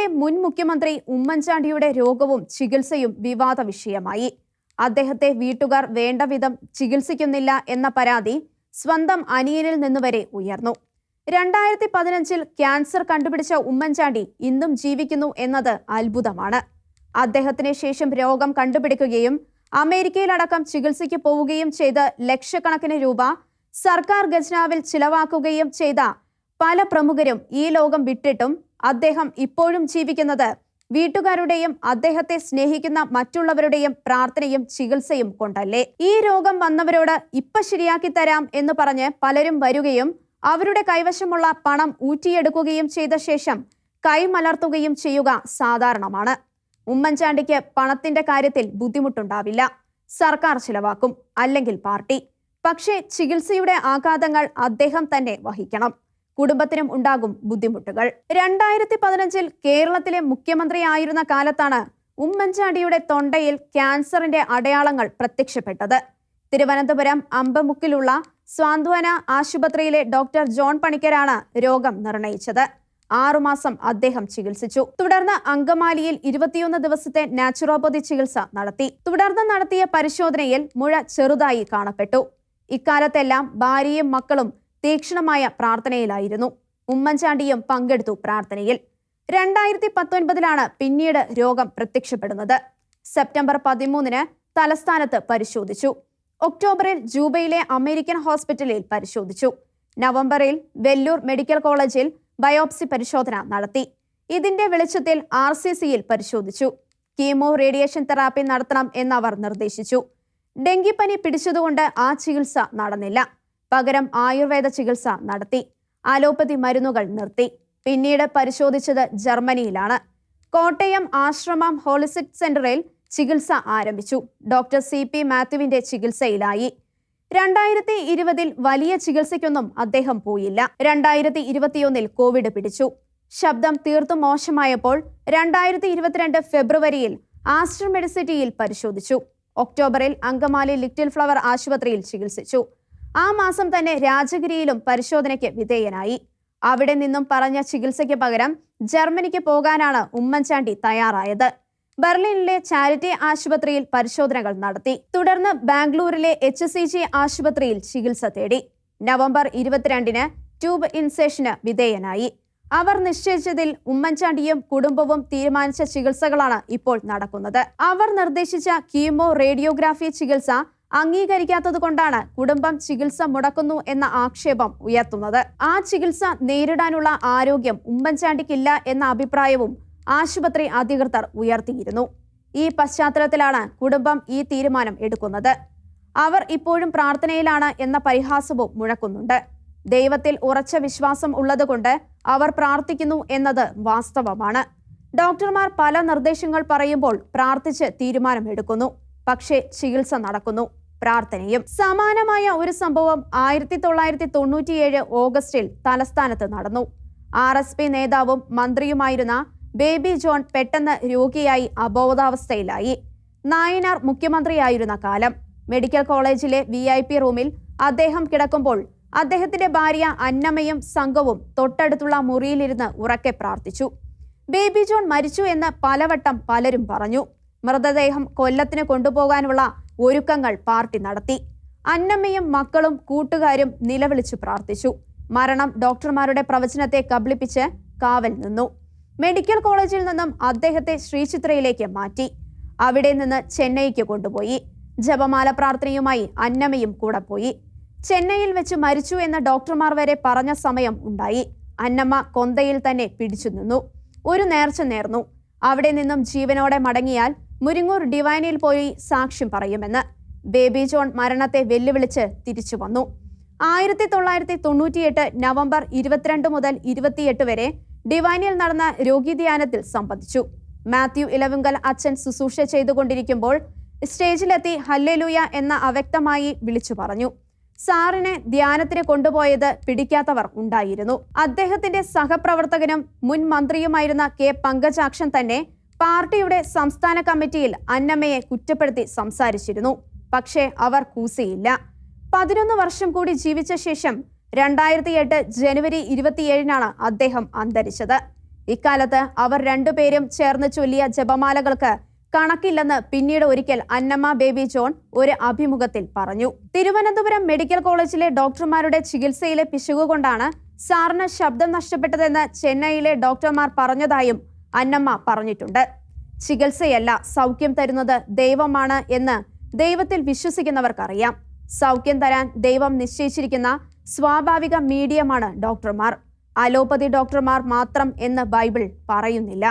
കേരളത്തിലെ മുൻ മുഖ്യമന്ത്രി ഉമ്മൻചാണ്ടിയുടെ രോഗവും ചികിത്സയും വിവാദ വിഷയമായി. അദ്ദേഹത്തെ വീട്ടുകാർ വേണ്ട വിധം ചികിത്സിക്കുന്നില്ല എന്ന പരാതി സ്വന്തം അനിയനിൽ നിന്നുവരെ ഉയർന്നു. രണ്ടായിരത്തി പതിനഞ്ചിൽ ക്യാൻസർ കണ്ടുപിടിച്ച ഉമ്മൻചാണ്ടി ഇന്നും ജീവിക്കുന്നു എന്നത് അത്ഭുതമാണ്. അദ്ദേഹത്തിന് ശേഷം രോഗം കണ്ടുപിടിക്കുകയും അമേരിക്കയിലടക്കം ചികിത്സയ്ക്ക് പോവുകയും ചെയ്ത് ലക്ഷക്കണക്കിന് രൂപ സർക്കാർ ഖജനാവിൽ ചിലവാക്കുകയും ചെയ്ത പല പ്രമുഖരും ഈ ലോകം വിട്ടിട്ടും അദ്ദേഹം ഇപ്പോഴും ജീവിക്കുന്നത്. വീട്ടുകാരുടെയും അദ്ദേഹത്തെ സ്നേഹിക്കുന്ന മറ്റുള്ളവരുടെയും പ്രാർത്ഥനയും ചികിത്സയും കൊണ്ടല്ലേ? ഈ രോഗം വന്നവരോട് ഇപ്പൊ ശരിയാക്കി തരാം എന്ന് പറഞ്ഞ് പലരും വരികയും അവരുടെ കൈവശമുള്ള പണം ഊറ്റിയെടുക്കുകയും ചെയ്ത ശേഷം കൈമലർത്തുകയും ചെയ്യുക സാധാരണമാണ്. ഉമ്മൻചാണ്ടിക്ക് പണത്തിന്റെ കാര്യത്തിൽ ബുദ്ധിമുട്ടുണ്ടാവില്ല. സർക്കാർ ചിലവാക്കും അല്ലെങ്കിൽ പാർട്ടി. പക്ഷേ ചികിത്സയുടെ ആഘാതങ്ങൾ അദ്ദേഹം തന്നെ വഹിക്കണം. കുടുംബത്തിനും ഉണ്ടാകും ബുദ്ധിമുട്ടുകൾ. രണ്ടായിരത്തി പതിനഞ്ചിൽ കേരളത്തിലെ മുഖ്യമന്ത്രിയായിരുന്ന കാലത്താണ് ഉമ്മൻചാണ്ടിയുടെ തൊണ്ടയിൽ ക്യാൻസറിന്റെ അടയാളങ്ങൾ പ്രത്യക്ഷപ്പെട്ടത്. തിരുവനന്തപുരം അമ്പമുക്കിലുള്ള സ്വാന്ത്വന ആശുപത്രിയിലെ ഡോക്ടർ ജോൺ പണിക്കരാണ് രോഗം നിർണയിച്ചത്. ആറുമാസം അദ്ദേഹം ചികിത്സിച്ചു. തുടർന്ന് അങ്കമാലിയിൽ ഇരുപത്തിയൊന്ന് ദിവസത്തെ നാച്ചുറോപ്പതി ചികിത്സ നടത്തി. തുടർന്ന് നടത്തിയ പരിശോധനയിൽ മുഴ ചെറുതായി കാണപ്പെട്ടു. ഇക്കാലത്തെല്ലാം ഭാര്യയും മക്കളും തീക്ഷ്ണമായ പ്രാർത്ഥനയിലായിരുന്നു. ഉമ്മൻചാണ്ടിയും പങ്കെടുത്തു പ്രാർത്ഥനയിൽ. രണ്ടായിരത്തി പത്തൊൻപതിലാണ് പിന്നീട് രോഗം പ്രത്യക്ഷപ്പെടുന്നത്. സെപ്റ്റംബർ പതിമൂന്നിന് തലസ്ഥാനത്ത് പരിശോധിച്ചു. ഒക്ടോബറിൽ ജൂബയിലെ അമേരിക്കൻ ഹോസ്പിറ്റലിൽ പരിശോധിച്ചു. നവംബറിൽ വെല്ലൂർ മെഡിക്കൽ കോളേജിൽ ബയോപ്സി പരിശോധന നടത്തി. ഇതിന്റെ വെളിച്ചത്തിൽ ആർ സി സിയിൽ പരിശോധിച്ചു. കീമോ റേഡിയേഷൻ തെറാപ്പി നടത്തണം എന്നവർ നിർദ്ദേശിച്ചു. ഡെങ്കിപ്പനി പിടിച്ചതുകൊണ്ട് ആ ചികിത്സ നടന്നില്ല. പകരം ആയുർവേദ ചികിത്സ നടത്തി. അലോപ്പതി മരുന്നുകൾ നിർത്തി. പിന്നീട് പരിശോധിച്ചത് ജർമ്മനിയിലാണ്. കോട്ടയം ആശ്രമം ഹോളിസിക് സെന്ററിൽ ചികിത്സ ആരംഭിച്ചു. ഡോക്ടർ സി പി മാത്യുവിന്റെ ചികിത്സയിലായി. രണ്ടായിരത്തി ഇരുപതിൽ വലിയ ചികിത്സയ്ക്കൊന്നും അദ്ദേഹം പോയില്ല. രണ്ടായിരത്തി ഇരുപത്തിയൊന്നിൽ കോവിഡ് പിടിച്ചു. ശബ്ദം തീർത്തും മോശമായപ്പോൾ രണ്ടായിരത്തി ഇരുപത്തിരണ്ട് ഫെബ്രുവരിയിൽ ആസ്റ്റർ മെഡിസിറ്റിയിൽ പരിശോധിച്ചു. ഒക്ടോബറിൽ അങ്കമാലി ലിറ്റിൽ ഫ്ലവർ ആശുപത്രിയിൽ ചികിത്സിച്ചു. ആ മാസം തന്നെ രാജഗിരിയിലും പരിശോധനയ്ക്ക് വിധേയനായി. അവിടെ നിന്നും പറഞ്ഞ ചികിത്സയ്ക്ക് പകരം ജർമ്മനിക്ക് പോകാനാണ് ഉമ്മൻചാണ്ടി തയ്യാറായത്. ബെർലിനിലെ ചാരിറ്റി ആശുപത്രിയിൽ പരിശോധനകൾ നടത്തി. തുടർന്ന് ബാംഗ്ലൂരിലെ എച്ച് സി ജി ആശുപത്രിയിൽ ചികിത്സ തേടി. നവംബർ ഇരുപത്തിരണ്ടിന് ട്യൂബ് ഇൻസേഷന് വിധേയനായി. അവർ നിശ്ചയിച്ചതിൽ ഉമ്മൻചാണ്ടിയും കുടുംബവും തീരുമാനിച്ച ചികിത്സകളാണ് ഇപ്പോൾ നടക്കുന്നത്. അവർ നിർദ്ദേശിച്ച കീമോ റേഡിയോഗ്രാഫി ചികിത്സ അംഗീകരിക്കാത്തത് കൊണ്ടാണ് കുടുംബം ചികിത്സ മുടക്കുന്നു എന്ന ആക്ഷേപം ഉയർത്തുന്നത്. ആ ചികിത്സ നേരിടാനുള്ള ആരോഗ്യം ഉമ്മൻചാണ്ടിക്കില്ല എന്ന അഭിപ്രായവും ആശുപത്രി അധികൃതർ ഉയർത്തിയിരുന്നു. ഈ പശ്ചാത്തലത്തിലാണ് കുടുംബം ഈ തീരുമാനം എടുക്കുന്നത്. അവർ ഇപ്പോഴും പ്രാർത്ഥനയിലാണ് എന്ന പരിഹാസവും മുഴക്കുന്നുണ്ട്. ദൈവത്തിൽ ഉറച്ച വിശ്വാസം ഉള്ളതുകൊണ്ട് അവർ പ്രാർത്ഥിക്കുന്നു എന്നത് വാസ്തവമാണ്. ഡോക്ടർമാർ പല നിർദ്ദേശങ്ങൾ പറയുമ്പോൾ പ്രാർത്ഥിച്ച് തീരുമാനമെടുക്കുന്നു. പക്ഷേ ചികിത്സ നടക്കുന്നു. പ്രാർത്ഥനയും. സമാനമായ ഒരു സംഭവം ആയിരത്തി തൊള്ളായിരത്തി തൊണ്ണൂറ്റിയേഴ് ഓഗസ്റ്റിൽ തലസ്ഥാനത്ത് നടന്നു. ആർ എസ് പി നേതാവും മന്ത്രിയുമായിരുന്ന ബേബി ജോൺ പെട്ടെന്ന് രോഗിയായി അബോധാവസ്ഥയിലായി. നായനാർ മുഖ്യമന്ത്രിയായിരുന്ന കാലം. മെഡിക്കൽ കോളേജിലെ വി ഐ പി റൂമിൽ അദ്ദേഹം കിടക്കുമ്പോൾ അദ്ദേഹത്തിന്റെ ഭാര്യ അന്നമ്മയും സംഘവും തൊട്ടടുത്തുള്ള മുറിയിലിരുന്ന് ഉറക്കെ പ്രാർത്ഥിച്ചു. ബേബി ജോൺ മരിച്ചു എന്ന് പലവട്ടം പലരും പറഞ്ഞു. മൃതദേഹം കൊല്ലത്തിന് കൊണ്ടുപോകാനുള്ള ഒരുക്കങ്ങൾ പാർട്ടി നടത്തി. അന്നമ്മയും മക്കളും കൂട്ടുകാരും നിലവിളിച്ചു പ്രാർത്ഥിച്ചു. മരണം ഡോക്ടർമാരുടെ പ്രവചനത്തെ കബളിപ്പിച്ച് കാവൽ നിന്നു. മെഡിക്കൽ കോളേജിൽ നിന്നും അദ്ദേഹത്തെ ശ്രീചിത്രയിലേക്ക് മാറ്റി. അവിടെ നിന്ന് ചെന്നൈക്ക് കൊണ്ടുപോയി. ജപമാല പ്രാർത്ഥനയുമായി അന്നമ്മയും കൂടെ പോയി. ചെന്നൈയിൽ വെച്ച് മരിച്ചു എന്ന് ഡോക്ടർമാർ വരെ പറഞ്ഞ സമയം ഉണ്ടായി. അന്നമ്മ കൊന്തയിൽ തന്നെ പിടിച്ചു നിന്നു. ഒരു നേർച്ച നേർന്നു. അവിടെ നിന്നും ജീവനോടെ മടങ്ങിയാൽ മുരിങ്ങൂർ ഡിവൈനിൽ പോയി സാക്ഷ്യം പറയുമെന്ന് ബേബി ജോൺ മരണത്തെ വെല്ലുവിളിച്ച് തിരിച്ചു വന്നു. ആയിരത്തി തൊള്ളായിരത്തി തൊണ്ണൂറ്റിയെട്ട് നവംബർ ഇരുപത്തിരണ്ട് മുതൽ ഇരുപത്തിയെട്ട് വരെ ഡിവൈനിൽ നടന്ന രോഗീധ്യാനത്തിൽ സംബന്ധിച്ചു. മാത്യു ഇലവുങ്കൽ അച്ഛൻ ശുശ്രൂഷ ചെയ്തുകൊണ്ടിരിക്കുമ്പോൾ സ്റ്റേജിലെത്തി ഹല്ലലൂയ എന്ന അവ്യക്തമായി വിളിച്ചു പറഞ്ഞു. സാറിനെ ധ്യാനത്തിന് കൊണ്ടുപോയത് പിടിക്കാത്തവർ ഉണ്ടായിരുന്നു. അദ്ദേഹത്തിന്റെ സഹപ്രവർത്തകനും മുൻ മന്ത്രിയുമായിരുന്ന കെ പങ്കജാക്ഷൻ തന്നെ പാർട്ടിയുടെ സംസ്ഥാന കമ്മിറ്റിയിൽ അന്നമ്മയെ കുറ്റപ്പെടുത്തി സംസാരിച്ചിരുന്നു. പക്ഷേ അവർ കൂസിയില്ല. പതിനൊന്ന് വർഷം കൂടി ജീവിച്ച ശേഷം രണ്ടായിരത്തി എട്ട് ജനുവരി ഇരുപത്തിയേഴിനാണ് അദ്ദേഹം അന്തരിച്ചത്. ഇക്കാലത്ത് അവർ രണ്ടുപേരും ചേർന്ന് ചൊല്ലിയ ജപമാലകൾക്ക് കണക്കില്ലെന്ന് പിന്നീട് ഒരിക്കൽ അന്നമ്മ ബേബി ജോൺ ഒരു അഭിമുഖത്തിൽ പറഞ്ഞു. തിരുവനന്തപുരം മെഡിക്കൽ കോളേജിലെ ഡോക്ടർമാരുടെ ചികിത്സയിലെ പിശകുകൊണ്ടാണ് സാറിന് ശബ്ദം നഷ്ടപ്പെട്ടതെന്ന് ചെന്നൈയിലെ ഡോക്ടർമാർ പറഞ്ഞതായും അന്നമ്മ പറഞ്ഞിട്ടുണ്ട്. ചികിത്സയല്ല സൗഖ്യം തരുന്നത് ദൈവമാണ് എന്ന് ദൈവത്തിൽ വിശ്വസിക്കുന്നവർക്കറിയാം. സൗഖ്യം തരാൻ ദൈവം നിശ്ചയിച്ചിരിക്കുന്ന സ്വാഭാവിക മീഡിയമാണ് ഡോക്ടർമാർ. അലോപ്പതി ഡോക്ടർമാർ മാത്രം എന്ന് ബൈബിൾ പറയുന്നില്ല.